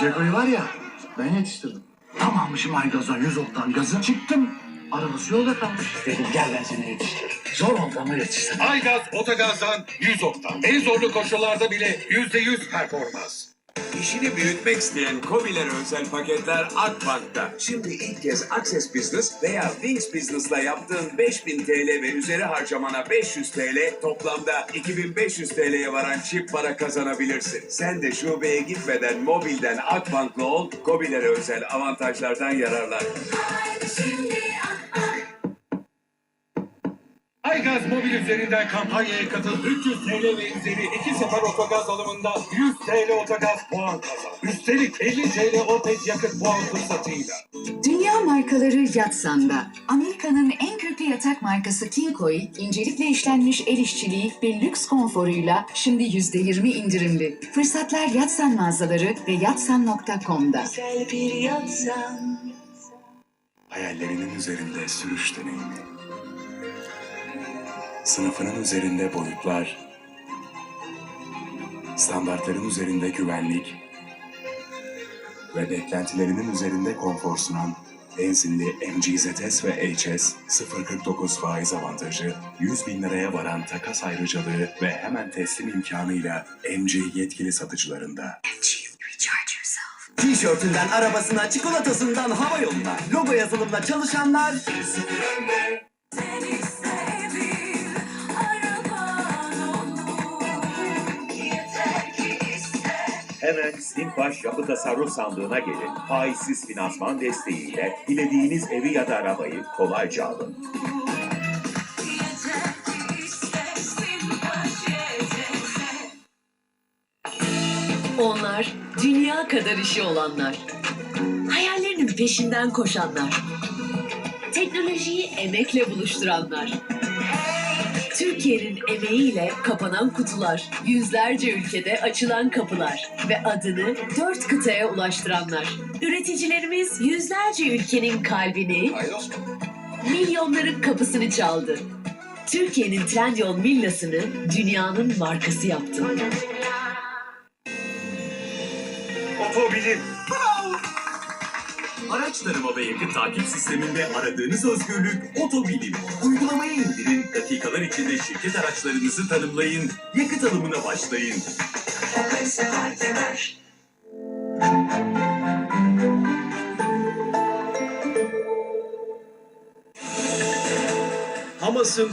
Ceko'yu var ya ben yetiştirdim. Tam almışım Aygaz'a 100 oktan gazı. Çıktım. Arabası yolda kalmış. Dedim gel ben seni yetiştiririm. Zor oldu ama yetiştirdim. Aygaz Otogaz'dan 100 oktan. En zorlu koşullarda bile %100 performans. İşini büyütmek isteyen KOBİ'lere özel paketler Akbank'ta. Şimdi ilk kez Access Business veya Wings Business'la yaptığın 5000 TL ve üzeri harcamana 500 TL, toplamda 2500 TL'ye varan çip para kazanabilirsin. Sen de şubeye gitmeden mobilden Akbank'la ol, KOBİ'lere özel avantajlardan yararlan. Aygaz mobil üzerinden kampanyaya katıl. 300 TL ve üzeri 2 sefer otogaz alımında 100 TL otogaz puan kazan. Üstelik 50 TL Opet yakıt puan fırsatıyla. Dünya markaları Yatsan'da. Amerika'nın en köklü yatak markası Kinko'yu incelikle işlenmiş el işçiliği ve lüks konforuyla şimdi %20 indirimli. Fırsatlar Yatsan mağazaları ve yatsan.com'da. Güzel bir yatsan Hayallerinin üzerinde sürüş deneyimi. Sınıfının üzerinde boyutlar. Standartların üzerinde güvenlik. Ve beklentilerinin üzerinde konfor sunan benzinli MG ZS ve HS 0.49 faiz avantajı, 100 bin liraya varan takas ayrıcalığı ve hemen teslim imkanıyla MG yetkili satıcılarında. Tişörtünden arabasına, çikolatasından hava yoluna, logo yazılımla çalışanlar Hemen Stimbaş Yapı Tasarruf Sandığı'na gelin. Faizsiz finansman desteğiyle dilediğiniz evi ya da arabayı kolayca alın. Onlar dünya kadar işi olanlar. Hayallerinin peşinden koşanlar. Teknolojiyi emekle buluşturanlar. Türkiye'nin emeğiyle kapanan kutular, yüzlerce ülkede açılan kapılar ve adını dört kıtaya ulaştıranlar. Üreticilerimiz yüzlerce ülkenin kalbini, milyonların kapısını çaldı. Türkiye'nin Trendyol villasını dünyanın markası yaptı. Otobilim. Araç tanıma ve yakıt takip sisteminde aradığınız özgürlük otobilim. Dakikalar içinde şirket araçlarınızı tanımlayın, yakıt alımına başlayın. Hamas'ın